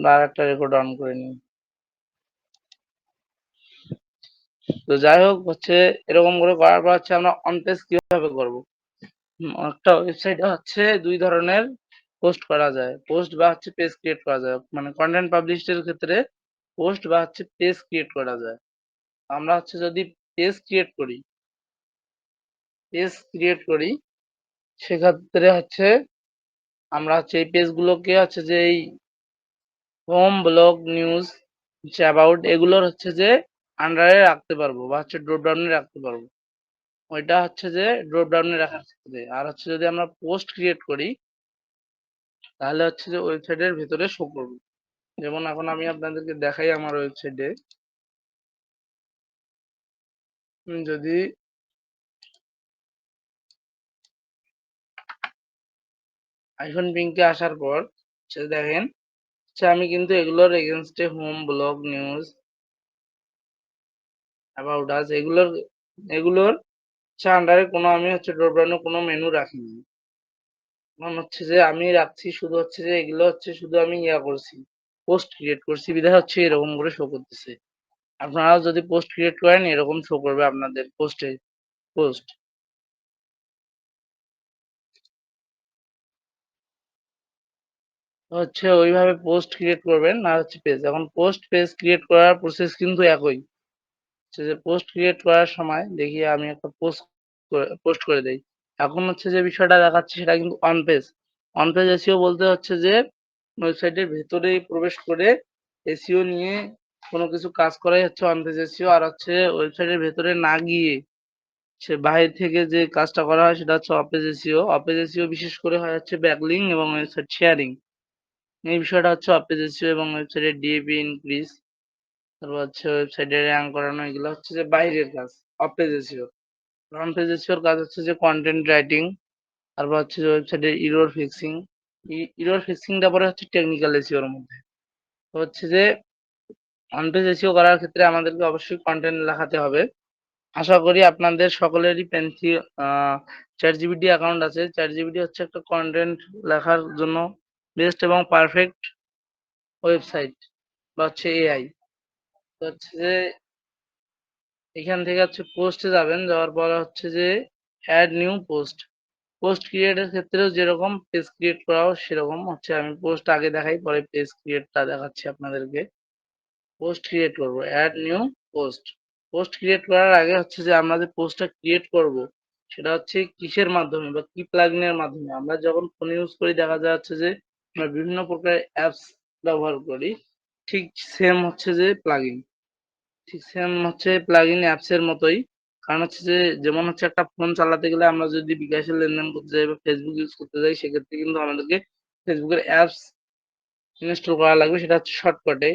আমরা আরেকটা record on করে নিই। তো যাই হোক, হচ্ছে এরকম করে করার পর হচ্ছে আমরা অন পেজ কীভাবে করব? একটা ওয়েবসাইটে হচ্ছে দুই ধরনের পোস্ট করা যায়। পোস্ট বা হচ্ছে পেজ ক্রিয়েট করা যায়। মানে কন্টেন্ট পাবলিশের ক্ষেত্রে পোস্ট বা হচ্ছে পেজ ক্রিয়েট করা যায়। আমরা হচ্ছে যদি পেজ ক্রিয়েট করি পেজ ক্রিয়েট করি, সেক্ষেত্রে হচ্ছে আমরা হচ্ছে এই পেজগুলোকে হচ্ছে যে এই হোম ব্লগ নিউজ অ্যাবাউট এগুলোর হচ্ছে যে আন্ডারে রাখতে পারব বা হচ্ছে ড্রপ ডাউনে রাখতে পারব। ওইটা হচ্ছে যে ড্রপ ডাউনে রাখার ক্ষেত্রে। আর হচ্ছে যদি আমরা পোস্ট ক্রিয়েট করি, তাহলে হচ্ছে যে ওয়েবসাইটের ভেতরে শো করবে। যেমন এখন আমি আপনাদেরকে দেখাই আমার ওয়েবসাইটে যদি আইফোন পিঙ্কে আসার পর দেখেন আমি কিন্তু এগুলোর এগেনস্টে home blog news about us এগুলোর এগুলোর হচ্ছে আন্ডারে কোনো আমি হচ্ছে ড্রপ ডাউনে কোনো মেনু রাখিনি। এখন হচ্ছে যে আমি রাখছি, শুধু হচ্ছে যে এগুলো হচ্ছে শুধু আমি ইয়া করছি পোস্ট ক্রিয়েট করছি, বিধায় হচ্ছে এরকম করে শো করতেছে। আপনারাও যদি পোস্ট ক্রিয়েট করেন, এরকম শো করবে আপনাদের পোস্টে পোস্ট হচ্ছে ওইভাবে পোস্ট ক্রিয়েট করবেন আর হচ্ছে পেজ এখন পোস্ট পেজ ক্রিয়েট করার প্রসেস কিন্তু একই। হচ্ছে যে পোস্ট ক্রিয়েট করার সময় দেখি আমি একটা পোস্ট পোস্ট করে দেই। এখন হচ্ছে যে বিষয়টা দেখাচ্ছে সেটা কিন্তু on page on page SEO বলতে হচ্ছে যে ওয়েবসাইটের ভেতরেই প্রবেশ করে এসিও নিয়ে কোনো কিছু কাজ করাই হচ্ছে অন পেজ এসিও আর হচ্ছে ওয়েবসাইটের ভেতরে না গিয়ে সে বাইরে থেকে যে কাজটা করা হয় সেটা হচ্ছে অপেজ এসিও অপেজ এসিও বিশেষ করে হয় হচ্ছে ব্যাকলিং এবং ওয়েবসাইট শেয়ারিং এই বিষয়টা হচ্ছে অপেজ এসিও এবং ওয়েবসাইটের ডিএপি ইনক্রিজ তারপর হচ্ছে ওয়েবসাইটে র্যাঙ্ক করানো, এগুলো হচ্ছে যে বাইরের কাজ off page SEO on page এসিওর কাজ হচ্ছে যে কন্টেন্ট রাইটিং তারপর হচ্ছে যে ওয়েবসাইটের ইরোর ফিক্সিং ইরোর ফিক্সিংটা পরে হচ্ছে টেকনিক্যাল এসিওর মধ্যে। তো হচ্ছে যে অন পেজ এসিও করার ক্ষেত্রে আমাদেরকে অবশ্যই কন্টেন্ট লেখাতে হবে। আশা করি আপনাদের সকলেরই পেন্সি চ্যাট জিবিটি অ্যাকাউন্ট আছে। চ্যাট জিবিটি হচ্ছে একটা কন্টেন্ট লেখার জন্য বেস্ট এবং পারফেক্ট ওয়েবসাইট বা হচ্ছে এআই তো হচ্ছে যে, এখান থেকে হচ্ছে পোস্টে যাবেন, যাওয়ার পর হচ্ছে যে অ্যাড নিউ পোস্ট পোস্ট ক্রিয়েটের ক্ষেত্রেও যেরকম পেজ ক্রিয়েট করাও সেরকম হচ্ছে আমি পোস্ট আগে দেখাই, পরে পেজ ক্রিয়েটটা দেখাচ্ছি আপনাদেরকে। পোস্ট ক্রিয়েট করব add new post post create করার আগে হচ্ছে যে, আমরা যে পোস্টটা ক্রিয়েট করব, সেটা হচ্ছে কিসের মাধ্যমে বা কি প্লাগইনের মাধ্যমে? আমরা যখন ফোন ইউজ করি, দেখা যাচ্ছে যে আমরা বিভিন্ন প্রকার অ্যাপস ব্যবহার করি। ঠিক সেম হচ্ছে যে প্লাগইন ঠিক সেম হচ্ছে প্লাগইন অ্যাপসের মতোই। কারণ হচ্ছে যে, যেমন হচ্ছে একটা ফোন চালাতে গেলে আমরা যদি বিকাশের লেনদেন করতে যাই বা ফেসবুক ইউজ করতে যাই, সেক্ষেত্রে কিন্তু আমাদেরকে ফেসবুকের অ্যাপস ইনস্টল করা লাগবে। সেটা হচ্ছে শর্টকাটে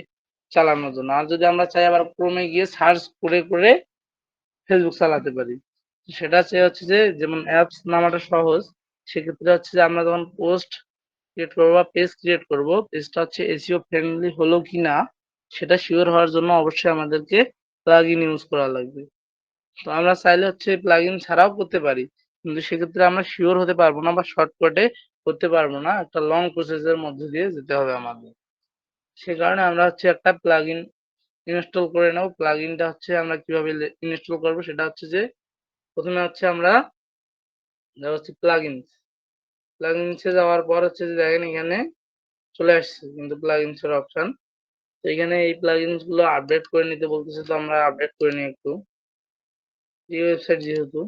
চালানোর জন্য। আর যদি আমরা চাই আবার ক্রমে গিয়ে সার্চ করে করে ফেসবুক চালাতে পারি। সেটা চেয়ে হচ্ছে যে, যেমন অ্যাপস নামাটা সহজ, সেক্ষেত্রে হচ্ছে যে আমরা যখন পোস্ট ক্রিয়েট করব বা পেজ ক্রিয়েট করব পেজটা হচ্ছে এসিও ফ্রেন্ডলি হলো কি না, সেটা শিওর হওয়ার জন্য অবশ্যই আমাদেরকে প্লাগ ইন ইউজ করা লাগবে। তো আমরা চাইলে হচ্ছে প্লাগ ইন ছাড়াও করতে পারি, কিন্তু সেক্ষেত্রে আমরা শিওর হতে পারব না বা শর্টকাটে করতে পারব না, একটা লং প্রসেসের মধ্যে দিয়ে যেতে হবে আমাদের। সে কারণে আমরা হচ্ছে একটা প্লাগ ইন ইনস্টল করে নেব। প্লাগ ইনটা হচ্ছে আমরা কীভাবে ইনস্টল করব সেটা হচ্ছে যে, প্রথমে হচ্ছে আমরা হচ্ছে প্লাগ ইনস প্লাগ ইনসে যাওয়ার পর হচ্ছে যে দেখেন এখানে চলে আসছে কিন্তু প্লাগ ইনসের অপশন তো এখানে এই প্লাগগুলো আপডেট করে নিতে বলতেছে তো আমরা আপডেট করে নিই একটু। এই ওয়েবসাইট যেহেতু,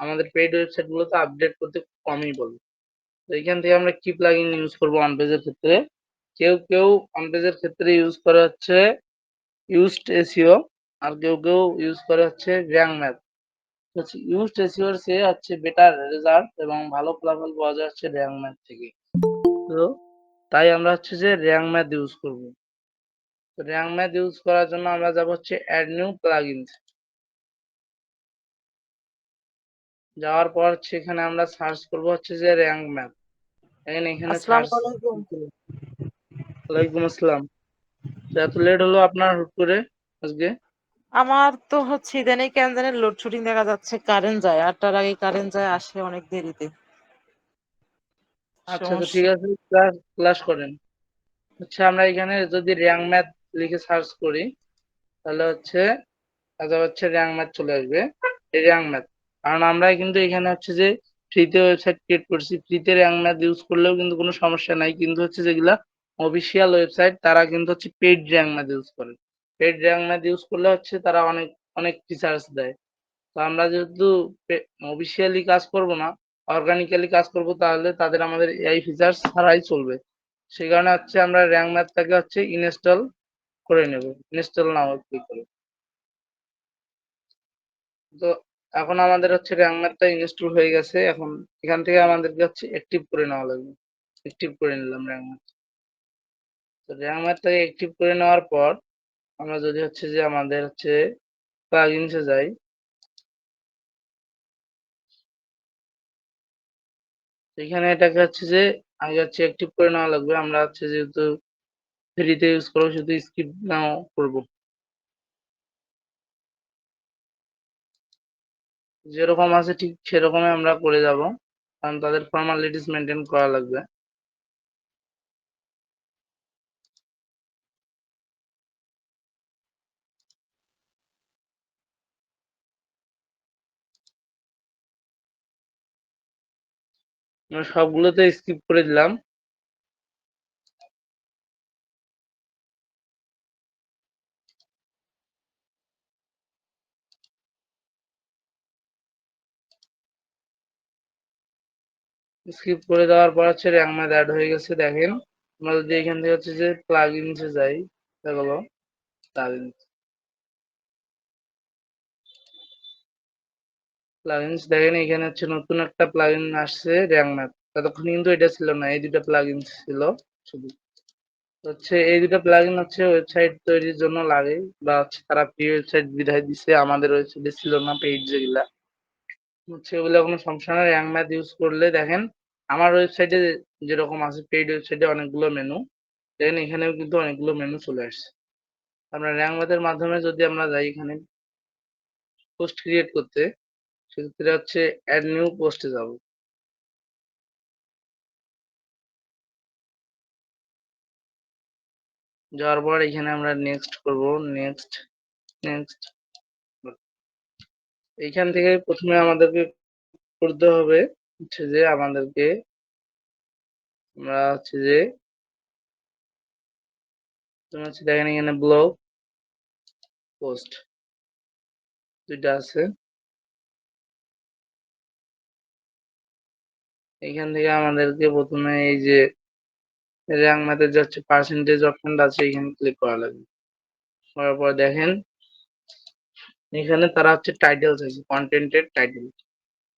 আমাদের পেইড ওয়েবসাইট গুলোতে আপডেট করতে কমই বলবে তো এখান থেকে আমরা কি প্লাগ ইন ইউজ করব অন পেজের ক্ষেত্রে? কেউ কেউ অন পেজের ক্ষেত্রে ইউজ করা হচ্ছে ইউজড এসিও আর কেউ কেউ ইউজ করা হচ্ছে র্যাঙ্ক ম্যাপ ইউজড এসিওর সে হচ্ছে বেটার রেজাল্ট এবং ভালো ফলাফল পাওয়া যায় হচ্ছে র্যাঙ্ক ম্যাথ থেকে। তো তাই আমরা হচ্ছে যে র্যাঙ্ক ম্যাথ ইউজ করব। তো র্যাঙ্ক ম্যাথ ইউজ করার জন্য আমরা যাব হচ্ছে অ্যাড নিউ প্লাগইনস যাওয়ার পর হচ্ছে এখানে আমরা সার্চ করব হচ্ছে যে র্যাঙ্ক ম্যাপ এখানে এখানে সার্চ ওয়ালাইকুম আসসালাম। এত লেট হলো আপনার হুট করে আজকে। আমার তো হচ্ছে ইদানিং কেন জানি লোডশেডিং দেখা যাচ্ছে কারেন্ট যায় আটটার আগে কারেন্ট যায় আসে অনেক দেরিতে। আচ্ছা তো ঠিক আছে ক্লাস ক্লাস করেন। হচ্ছে আমরা এখানে যদি র্যাঙ্ক ম্যাথ লিখে সার্চ করি তাহলে হচ্ছে তাহলে হচ্ছে র্যাঙ্ক ম্যাথ চলে আসবে। এই র্যাঙ্ক ম্যাথ কারণ আমরা কিন্তু এখানে হচ্ছে যে ফ্রিতে ওয়েবসাইট ক্রিয়েট করছি। ফ্রিতে র্যাঙ্ক ম্যাথ ইউজ করলেও কিন্তু কোনো সমস্যা নাই। কিন্তু হচ্ছে যেগুলা অফিসিয়াল ওয়েবসাইট তারা কিন্তু হচ্ছে পেইড র্যাঙ্ক ম্যাথ ইউজ করে। পেইড র্যাঙ্ক ম্যাথ ইউজ করলে হচ্ছে তারা অনেক অনেক ফিচার্স দেয়। তো আমরা যেহেতু অফিসিয়ালি কাজ করব না অর্গানিক্যালি কাজ করব, তাহলে তাদের আমাদের এআই ফিচার্স ছাড়াই চলবে। সেই কারণে হচ্ছে আমরা র্যাঙ্ক ম্যাথটাকে হচ্ছে ইনস্টল করে নেব, ইনস্টল নাও ক্লিক করে। তো এখন আমাদের হচ্ছে র্যাঙ্ক ম্যাথটা ইনস্টল হয়ে গেছে, এখন এখান থেকে আমাদেরকে হচ্ছে অ্যাক্টিভ করে নেওয়া লাগবে। অ্যাক্টিভ করে নিলাম র্যাঙ্ক ম্যাথ। তো র্যাঙ্ক ম্যাথটাকে অ্যাক্টিভ করে নেওয়ার পর আমরা যদি হচ্ছে যে আমাদের হচ্ছে প্লাগইনসে যাই, এখানে এটাকে হচ্ছে যে আগে হচ্ছে অ্যাক্টিভ করে নেওয়া লাগবে। আমরা হচ্ছে যেহেতু ফ্রিতে ইউজ করব, শুধু স্কিপ নাও করব। যেরকম আছে ঠিক সেরকমই আমরা করে যাব, কারণ তাদের ফর্মালিটিস মেনটেন করা লাগবে। সবগুলোতে স্কিপ করে দিলাম। স্কিপ করে দেওয়ার পর হচ্ছে র্যাঙ্ক ম্যাথ অ্যাড হয়ে গেছে, দেখেন। আমরা যদি এখান থেকে হচ্ছে যে প্লাগইনসে যাই দেখো প্লাগইনস প্লাগইনস দেখেন এখানে হচ্ছে নতুন একটা প্লাগইন আসছে র্যাঙ্ক ম্যাথ ততক্ষণ কিন্তু এটা ছিল না, এই দুটো প্লাগইন ছিল শুধু। হচ্ছে এই দুটো প্লাগইন হচ্ছে ওয়েবসাইট তৈরির জন্য লাগে, বা হচ্ছে তারা ফ্রি ওয়েবসাইট বিধায় দিছে, আমাদের ওয়েবসাইটে ছিল না পেইড যেগুলা। হচ্ছে ওগুলো কোনো সমস্যা না র্যাঙ্ক ম্যাথ ইউজ করলে দেখেন, আমার ওয়েবসাইটে যেরকম আছে পেইড ওয়েবসাইটে অনেকগুলো মেনু দেখেন এখানেও কিন্তু অনেকগুলো মেনু চলে আসছে। আমরা র্যাঙ্ক ম্যাথের মাধ্যমে যদি আমরা যাই এখানে পোস্ট ক্রিয়েট করতে সেক্ষেত্রে হচ্ছে অ্যাড নিউ পোস্টে যাব। যাওয়ার পর এখানে আমরা নেক্সট করব নেক্সট নেক্সট এইখান থেকে প্রথমে আমাদেরকে করতে হবে হচ্ছে যে আমাদেরকে আমরা হচ্ছে যে তোমার হচ্ছে দেখেন এখানে ব্লগ পোস্ট দুইটা আছে। এখান থেকে আমাদেরকে প্রথমে এই যে র্যাঙ্ক ম্যাথের যে হচ্ছে পার্সেন্টেজ অপশনটা আছে, এখানে ক্লিক করা লাগবে। করার পর দেখেন, এখানে তারা হচ্ছে টাইটেল চাইছে কন্টেন্টের টাইটেল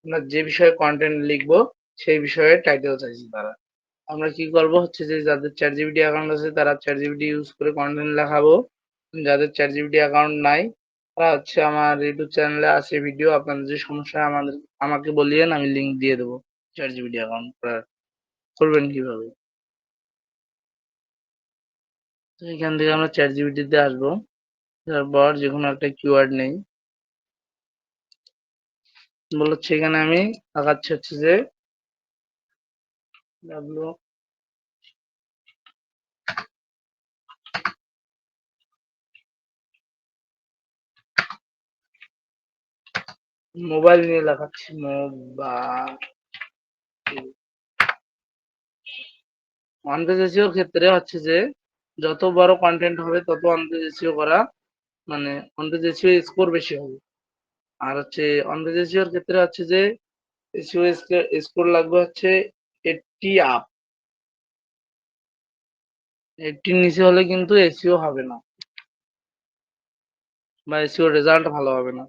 আমরা যে বিষয়ে কন্টেন্ট লিখব, সেই বিষয়ে টাইটেল চাইছে তারা। আমরা কি করব হচ্ছে যে, যাদের চ্যাট জিবিটি অ্যাকাউন্ট আছে, তারা চ্যাট জিবিটি ইউজ করে কন্টেন্ট লেখাবো। যাদের চ্যাট জিবিটি অ্যাকাউন্ট নাই, তারা হচ্ছে আমার ইউটিউব চ্যানেলে আছে ভিডিও আপনাদের যে সমস্যা, আমাদের, আমাকে বলিয়েন, আমি লিঙ্ক দিয়ে দেবো। চ্যাট জিবিটি অ্যাকাউন্ট করবেন কীভাবে? তো এখান থেকে আমরা চ্যাট জিবিটিতে আসব। তারপর যে কোনো একটা কিওয়ার্ড নেই। বলছে এখানে আমি দেখাচ্ছি হচ্ছে যে ডাব্লু মোবাইল নিয়ে লেখাচ্ছি মোবাইল অনপেজ এসিওর ক্ষেত্রে হচ্ছে যে, যত বড় কন্টেন্ট হবে, তত অনপেজ এসিও করা মানে অনপেজ এসিও স্কোর বেশি হবে। আর হচ্ছে অনপেজ এসিওর ক্ষেত্রে হচ্ছে যে এসিও স্কোর লাগবে হচ্ছে এইটটি আপ এইটটির নিচে হলে কিন্তু এসিও হবে না। বা এসিও রেজাল্ট ভালো হবে না।